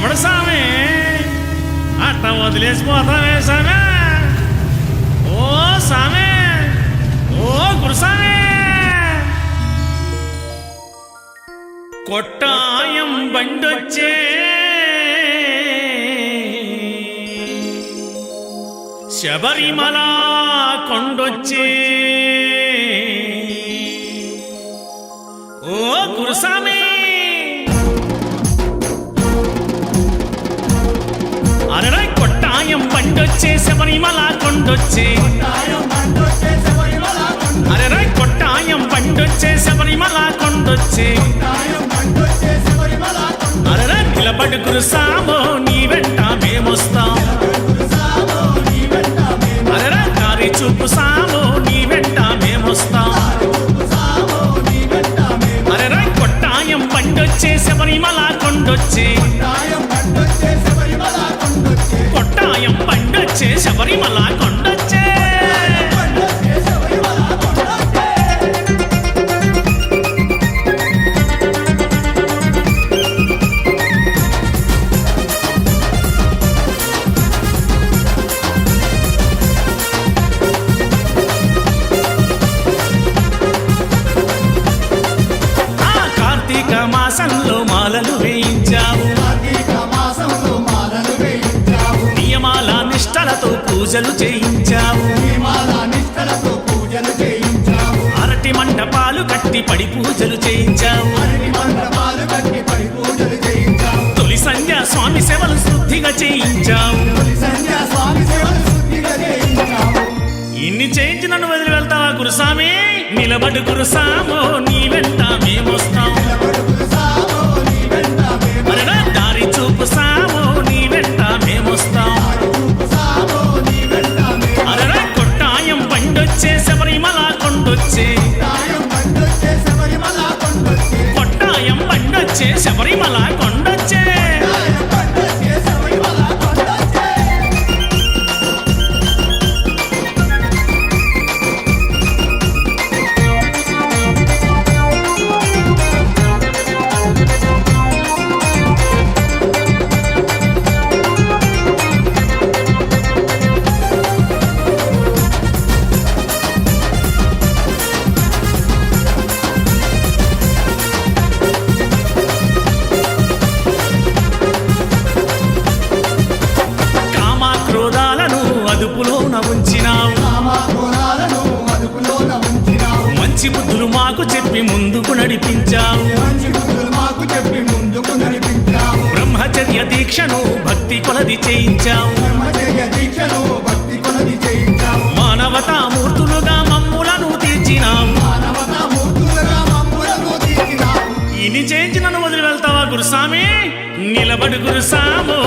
నిలబడు సామి అట్ట వదిలేసిపోతావే సామే ఓ సామే ఓ గురుసామే కొట్టాయం బండొచ్చే శబరిమల కొండొచ్చే ఓ గురుసామి కొండొచ్చే శబరిమల కొండొచ్చే. అరే అరరై కొట్టాయం పండొచ్చే శబరిమల కొండొచ్చే. అరే అరరై నిలబడు గురుసామో నీ వెంట మేమొస్తాం. అరరా దారి చూపు సామో పూజలు చేయించావు. అరటి మండపాలు కట్టి పడి పూజలు చేయించావు. తొలి సంధ్య స్వామి సేవలు శుద్ధిగా చేయించావు. ఇన్ని చేయించి నన్ను వదిలి వెళ్తావా గురుస్వామి? నిలబడు గురుసామో నీ వెంట మేమొస్తాం. ఉంచినావు మంచి బుద్ధులు మాకు చెప్పి ముందుకు నడిపించావు బ్రహ్మచర్య దీక్షను భక్తి కొలది చేయించావు మానవతా మూర్తులుగా మమ్ములను తీర్చినావు మానవతా మూర్తులుగా మమ్ములను తీర్చినావు ఇన్ని చేయించి నన్ను వదిలి వెళ్తావా గురుస్వామి? నిలబడు గురుసామో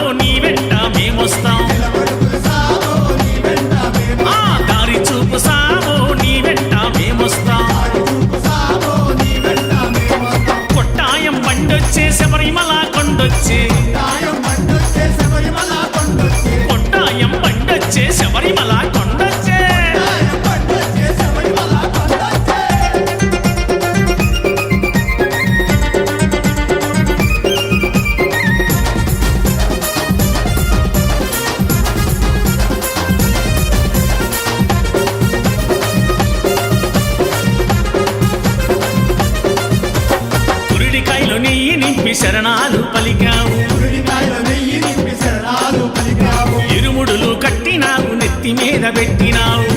నింపి శరణాలు పలికావు. శరణాలు పలికావు ఇరుముడులు కట్టినావు నెత్తి మీద పెట్టినావు.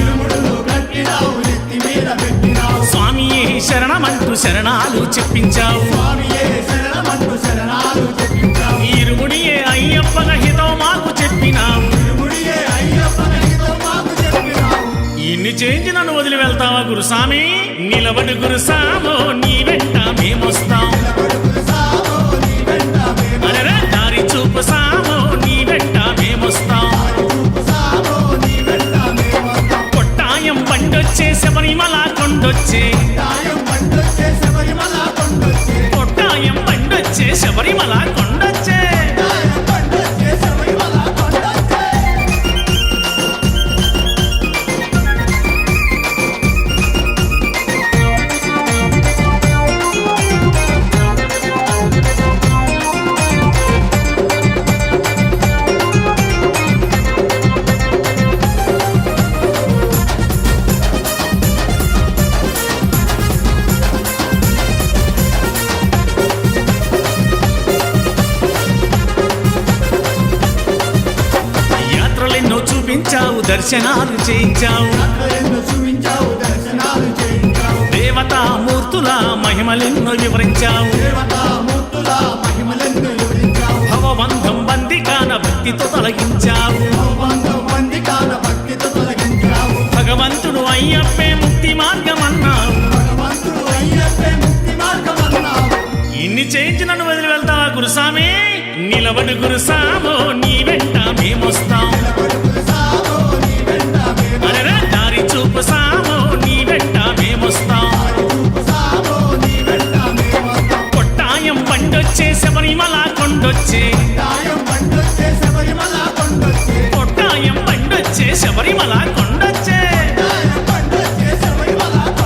కట్టినావు నెత్తి మీద పెట్టినావు స్వామియే శరణమంటూ శరణాలు చెప్పించావు. స్వామియే శరణాలు ఇరుముడియే అయ్యప్పన హితం మాకు చెప్పినావు. మాకు చెప్పినావు ఇన్ని చేంజ్ నన్ను వదిలి వెళ్తావా గురుస్వామి? నిలబడు గురుసామో నీ వెంట మేమొస్తాం. శబరిమల దర్శనాలు చేయించావు. దర్శనాలు చేయించావు దేవతామూర్తుల మహిమలెన్నో వివరించావు. వివరించావు భవబంధం బందికాన భక్తితో తొలగించావు. కాన భక్తితో తొలగించావు భగవంతుడు అయ్యప్పే ముక్తి మార్గమన్నావు. భగవంతుడు ముక్తి ఇన్ని చేయించి నన్ను వదిలి వెళ్తావా గురుస్వామి? నిలబడు గురుసామో నీ వెంట మేమొస్తాం. నీ వెంట మేము కొండొచ్చే